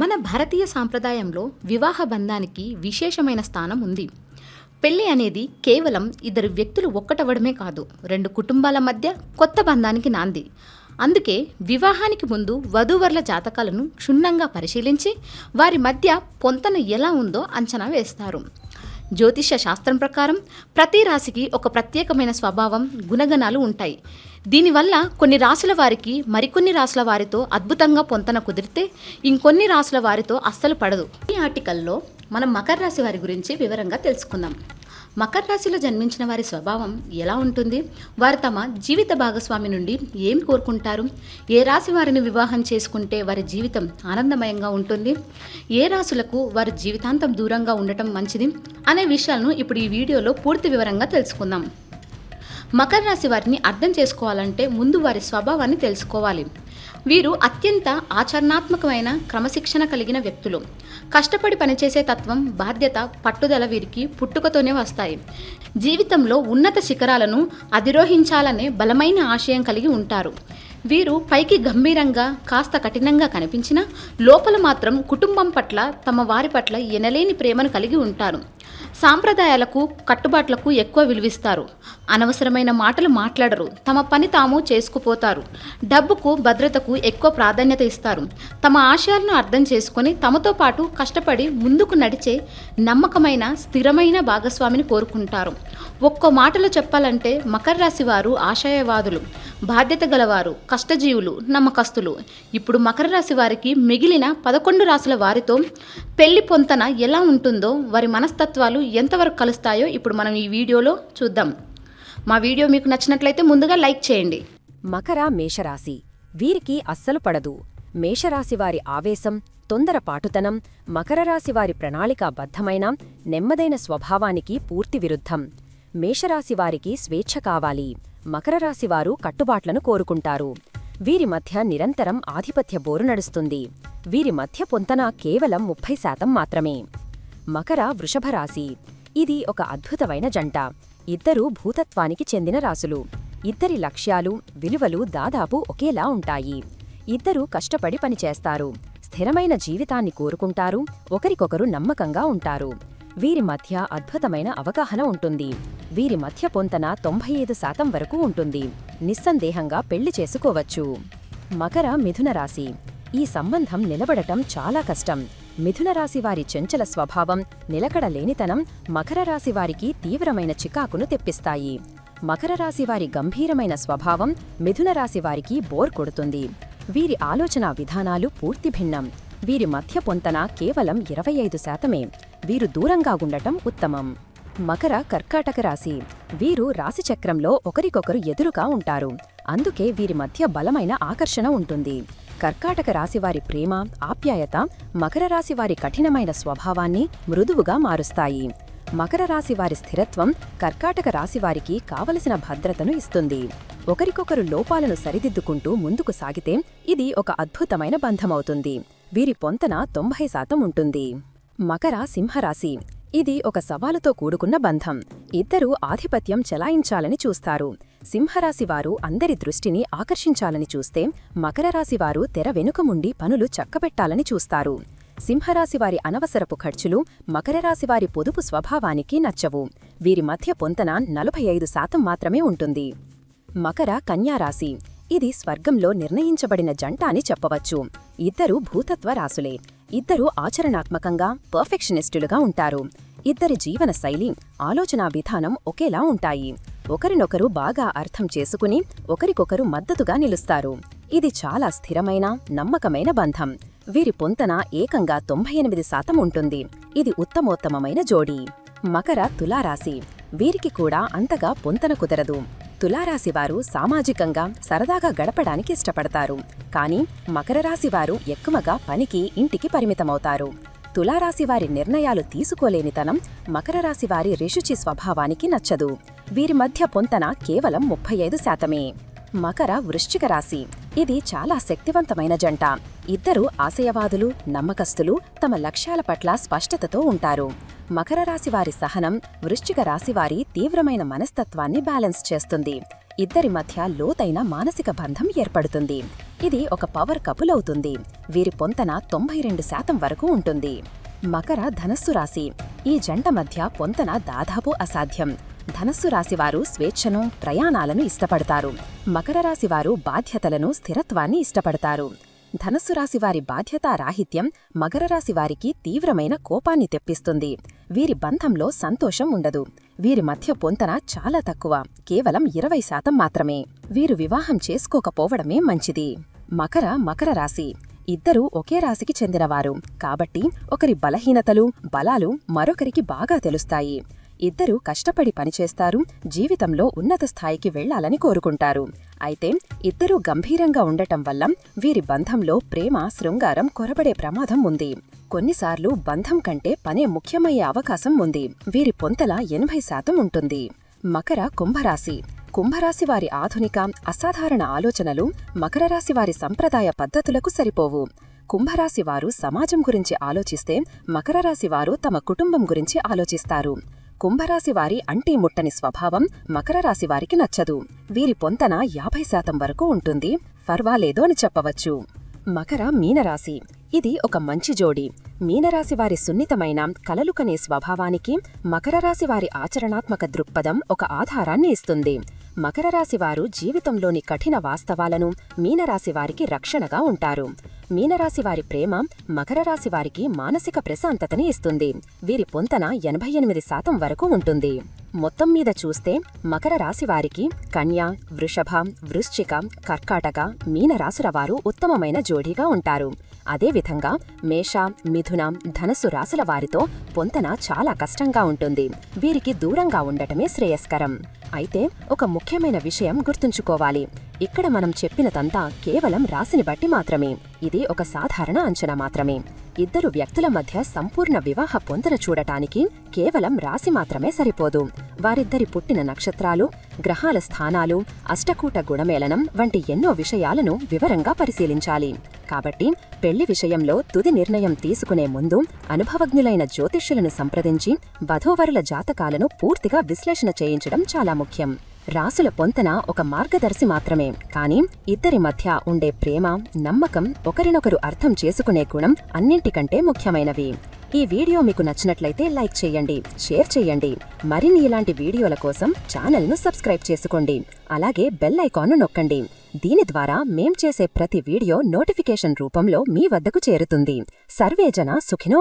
మన భారతీయ సాంప్రదాయంలో వివాహ బంధానికి విశేషమైన స్థానం ఉంది. పెళ్ళి అనేది కేవలం ఇద్దరు వ్యక్తులు ఒక్కటవ్వడమే కాదు రెండు కుటుంబాల మధ్య కొత్త బంధానికి నాంది. అందుకే వివాహానికి ముందు వధూవరుల జాతకాలను క్షుణ్ణంగా పరిశీలించి వారి మధ్య పొంతన ఎలా ఉందో అంచనా వేస్తారు. జ్యోతిష శాస్త్రం ప్రకారం ప్రతి రాశికి ఒక ప్రత్యేకమైన స్వభావం గుణగణాలు ఉంటాయి. దీనివల్ల కొన్ని రాసుల వారికి మరికొన్ని రాసుల వారితో అద్భుతంగా పొంతన కుదిరితే ఇంకొన్ని రాసుల వారితో అస్సలు పడదు. ఈ ఆర్టికల్లో మనం మకర రాశి వారి గురించి వివరంగా తెలుసుకుందాం. మకర రాశిలో జన్మించిన వారి స్వభావం ఎలా ఉంటుంది? వారు తమ జీవిత భాగస్వామి నుండి ఏమి కోరుకుంటారు? ఏ రాశి వారిని వివాహం చేసుకుంటే వారి జీవితం ఆనందమయంగా ఉంటుంది? ఏ రాశులకు వారి జీవితాంతం దూరంగా ఉండటం మంచిది? అనే విషయాలను ఇప్పుడు ఈ వీడియోలో పూర్తి వివరంగా తెలుసుకుందాం. మకర రాశి వారిని అర్థం చేసుకోవాలంటే ముందు వారి స్వభావాన్ని తెలుసుకోవాలి. వీరు అత్యంత ఆచరణాత్మకమైన క్రమశిక్షణ కలిగిన వ్యక్తులు. కష్టపడి పనిచేసే తత్వం బాధ్యత పట్టుదల వీరికి పుట్టుకతోనే వస్తాయి. జీవితంలో ఉన్నత శిఖరాలను అధిరోహించాలనే బలమైన ఆశయం కలిగి ఉంటారు. వీరు పైకి గంభీరంగా కాస్త కఠినంగా కనిపించినా లోపల మాత్రం కుటుంబం పట్ల తమ వారి పట్ల ఎనలేని ప్రేమను కలిగి ఉంటారు. సాంప్రదాయాలకు కట్టుబాట్లకు ఎక్కువ విలువిస్తారు. అనవసరమైన మాటలు మాట్లాడరు. తమ పని తాము చేసుకుపోతారు. డబ్బుకు భద్రతకు ఎక్కువ ప్రాధాన్యత ఇస్తారు. తమ ఆశయాలను అర్థం చేసుకొని తమతో పాటు కష్టపడి ముందుకు నడిచే నమ్మకమైన స్థిరమైన భాగస్వామిని కోరుకుంటారు. ఒక్కో మాటలో చెప్పాలంటే మకర రాశి వారు ఆశయవాదులు బాధ్యత గలవారు కష్టజీవులు నమ్మకస్తులు. ఇప్పుడు మకర రాశి వారికి మిగిలిన పదకొండు రాశుల వారితో పెళ్ళి పొంతన ఎలా ఉంటుందో వారి మనస్తత్వాలు ఎంతవరకు కలుస్తాయో ఇప్పుడు మనం ఈ వీడియోలో చూద్దాం. మా వీడియో మీకు నచ్చినట్లయితే ముందుగా లైక్ చేయండి. మకర మేషరాశి. వీరికి అస్సలు పడదు. మేషరాశివారి ఆవేశం తొందరపాటుతనం మకరరాశివారి ప్రణాళికాబద్ధమైన నెమ్మదైన స్వభావానికి పూర్తి విరుద్ధం. మేషరాశివారికి స్వేచ్ఛ కావాలి. మకరరాశివారు కట్టుబాట్లను కోరుకుంటారు. వీరి మధ్య నిరంతరం ఆధిపత్య బోరు నడుస్తుంది. వీరి మధ్య పొంతన కేవలం ముప్పై శాతం మాత్రమే. మకర వృషభరాశి ఇది ఒక అద్భుతమైన జంట. ఇద్దరూ భూతత్వానికి చెందిన రాసులు ఇద్దరి లక్ష్యాలు విలువలు దాదాపు ఒకేలా ఉంటాయి. ఇద్దరూ కష్టపడి పనిచేస్తారు. స్థిరమైన జీవితాన్ని కోరుకుంటారు. ఒకరికొకరు నమ్మకంగా ఉంటారు. వీరి మధ్య అద్భుతమైన అవగాహన ఉంటుంది. వీరి మధ్య పొంతన తొంభై ఐదు శాతం వరకు ఉంటుంది. నిస్సందేహంగా పెళ్ళి చేసుకోవచ్చు. మకర మిథున రాశి. ఈ సంబంధం నిలబడటం చాలా కష్టం. మిథున రాశి వారి చెంచల స్వభావం నిలకడ లేనితనం మకర రాశి వారికి తీవ్రమైన చికాకును తెప్పిస్తాయి. మకర రాశి వారి గంభీరమైన స్వభావం మిథున రాశి వారికి బోర్ కొడుతుంది. వీరి ఆలోచనా విధానాలు పూర్తి భిన్నం. వీరి మధ్య పొంతన కేవలం ఇరవై ఐదు శాతమే. వీరు దూరంగా ఉండటం ఉత్తమం. మకర కర్కాటక రాశి. వీరు రాశిచక్రంలో ఒకరికొకరు ఎదురుగా ఉంటారు. అందుకే వీరి మధ్య బలమైన ఆకర్షణ ఉంటుంది. కర్కాటక రాశివారి ప్రేమ ఆప్యాయత మకర రాశివారి కఠినమైన స్వభావాన్ని మృదువుగా మారుస్తాయి. మకర రాశివారి స్థిరత్వం కర్కాటక రాశివారికి కావలసిన భద్రతను ఇస్తుంది. ఒకరికొకరు లోపాలను సరిదిద్దుకుంటూ ముందుకు సాగితే ఇది ఒక అద్భుతమైన బంధమవుతుంది. వీరి పొంతన తొంభై శాతం ఉంటుంది. మకర సింహరాశి. ఇది ఒక సవాలుతో కూడుకున్న బంధం. ఇద్దరూ ఆధిపత్యం చెలాయించాలని చూస్తారు. సింహరాశివారు అందరి దృష్టిని ఆకర్షించాలని చూస్తే మకర రాశివారు తెర వెనుకముండి పనులు చక్కబెట్టాలని చూస్తారు. సింహరాశివారి అనవసరపు ఖర్చులు మకర రాశివారి పొదుపు స్వభావానికి నచ్చవు. వీరి మధ్య పొంతన నలభై ఐదు శాతం మాత్రమే ఉంటుంది. మకర కన్యారాశి ఇది స్వర్గంలో నిర్ణయించబడిన జంట అని చెప్పవచ్చు. ఇద్దరు భూతత్వ రాసులే ఇద్దరూ ఆచరణాత్మకంగా పర్ఫెక్షనిస్టులుగా ఉంటారు. ఇద్దరి జీవన శైలి ఆలోచనా విధానం ఒకేలా ఉంటాయి. ఒకరినొకరు బాగా అర్థం చేసుకుని ఒకరికొకరు మద్దతుగా నిలుస్తారు. ఇది చాలా స్థిరమైన నమ్మకమైన బంధం. వీరి పొంతన ఏకంగా తొంభై ఎనిమిది శాతం ఉంటుంది. ఇది ఉత్తమోత్తమమైన జోడీ. మకర తులారాశి. వీరికి కూడా అంతగా పొంతన కుదరదు. తులారాశివారు సామాజికంగా సరదాగా గడపడానికి ఇష్టపడతారు. కానీ మకర రాశివారు ఎక్కువగా పనికి ఇంటికి పరిమితమవుతారు. తులారాశి వారి నిర్ణయాలు తీసుకోలేనితనం మకర రాశి వారి రిషుచి స్వభావానికి నచ్చదు. వీరి మధ్య పొంతన కేవలం ముప్పై ఐదు శాతమే. మకర వృశ్చిక రాశి. ఇది చాలా శక్తివంతమైన జంట. ఇద్దరు ఆశయవాదులు నమ్మకస్తులు తమ లక్ష్యాల పట్ల స్పష్టతతో ఉంటారు. మకర రాశి వారి సహనం వృశ్చిక రాశివారి తీవ్రమైన మనస్తత్వాన్ని బ్యాలెన్స్ చేస్తుంది. ఇద్దరి మధ్య లోతైన మానసిక బంధం ఏర్పడుతుంది. ఇది ఒక పవర్ కపుల్ అవుతుంది. వీరి పొంతన తొంభై రెండు శాతం వరకు ఉంటుంది. మకర ధనస్సు రాశి. ఈ జంట మధ్య పొంతన దాదాపు అసాధ్యం. ధనస్సు రాశివారు స్వేచ్ఛను ప్రయాణాలను ఇష్టపడతారు. మకర రాశివారు బాధ్యతలను స్థిరత్వాన్ని ఇష్టపడతారు. ధనస్సు రాశివారి బాధ్యతారాహిత్యం మకర రాశివారికి తీవ్రమైన కోపాన్ని తెప్పిస్తుంది. వీరి బంధంలో సంతోషం ఉండదు. వీరి మధ్య పొంతన చాలా తక్కువ. కేవలం ఇరవై శాతం మాత్రమే. వీరు వివాహం చేసుకోకపోవడమే మంచిది. మకర మకర రాశి. ఇద్దరూ ఒకే రాశికి చెందినవారు. కాబట్టి ఒకరి బలహీనతలు బలాలు మరొకరికి బాగా తెలుస్తాయి. ఇద్దరూ కష్టపడి పనిచేస్తారు జీవితంలో ఉన్నత స్థాయికి వెళ్ళాలని కోరుకుంటారు. అయితే ఇద్దరూ గంభీరంగా ఉండటం వల్ల వీరి బంధంలో ప్రేమ శృంగారం కొరబడే ప్రమాదం ఉంది. కొన్నిసార్లు బంధం కంటే పనే ముఖ్యమయ్యే అవకాశం ఉంది. వీరి పొంతల ఎనభై శాతం ఉంటుంది. మకర కుంభరాశి. కుంభరాశి వారి ఆధునిక అసాధారణ ఆలోచనలు మకర రాశి వారి సంప్రదాయ పద్ధతులకు సరిపోవు. కుంభరాశి వారు సమాజం గురించి ఆలోచిస్తే మకర రాశి వారు తమ కుటుంబం గురించి ఆలోచిస్తారు. కుంభరాశి వారి అంటీ ముట్టని స్వభావం మకర రాశి వారికి నచ్చదు. వీరి పొంతన యాభై శాతం వరకు ఉంటుంది. ఫర్వాలేదో అని చెప్పవచ్చు. మకర మీనరాశి. ఇది ఒక మంచి జోడి. మీనరాశి వారి సున్నితమైన కలలుకనే స్వభావానికి మకర రాశి వారి ఆచరణాత్మక దృక్పథం ఒక ఆధారాన్ని ఇస్తుంది. మకర రాశి వారు జీవితంలోని కఠిన వాస్తవాలను మీనరాశి వారికి రక్షణగా ఉంటారు. మీనరాశి వారి ప్రేమ మకర రాశి వారికి మానసిక ప్రశాంతతని ఇస్తుంది. వీరి పొంతన ఎనభై ఎనిమిది శాతం వరకు ఉంటుంది. మొత్తం మీద చూస్తే మకర రాశి వారికి కన్య వృషభ వృశ్చిక కర్కాటక మీనరాశుల వారు ఉత్తమమైన జోడీగా ఉంటారు. అదేవిధంగా మేష మిథున ధనస్సు రాశుల వారితో పొంతన చాలా కష్టంగా ఉంటుంది. వీరికి దూరంగా ఉండటమే శ్రేయస్కరం. అయితే ఒక ముఖ్యమైన విషయం గుర్తుంచుకోవాలి. ఇక్కడ మనం చెప్పినదంతా కేవలం రాశిని బట్టి మాత్రమే. ఇది ఒక సాధారణ అంచనా మాత్రమే. ఇద్దరు వ్యక్తుల మధ్య సంపూర్ణ వివాహ పొందన చూడటానికి కేవలం రాశి మాత్రమే సరిపోదు. వారిద్దరి పుట్టిన నక్షత్రాలు గ్రహాల స్థానాలు అష్టకూట గుణమేళనం వంటి ఎన్నో విషయాలను వివరంగా పరిశీలించాలి. కాబట్టి పెళ్ళి విషయంలో తుది నిర్ణయం తీసుకునే ముందు అనుభవజ్ఞులైన జ్యోతిష్యులను సంప్రదించి వధూవరుల జాతకాలను పూర్తిగా విశ్లేషణ చేయించడం చాలా ముఖ్యం. రాసుల పొంతన ఒక మార్గదర్శి మాత్రమే. కానీ ఇద్దరి మధ్య ఉండే ప్రేమ నమ్మకం ఒకరినొకరు అర్థం చేసుకునే గుణం అన్నింటికంటే ముఖ్యమైనవి. ఈ వీడియో మీకు నచ్చినట్లయితే లైక్ చేయండి షేర్ చేయండి. మరిన్ని ఇలాంటి వీడియోల కోసం ఛానల్ను సబ్స్క్రైబ్ చేసుకోండి. అలాగే బెల్ ఐకాన్ను నొక్కండి. దీని ద్వారా మేం చేసే ప్రతి వీడియో నోటిఫికేషన్ రూపంలో మీ వద్దకు చేరుతుంది. సర్వేజన సుఖినో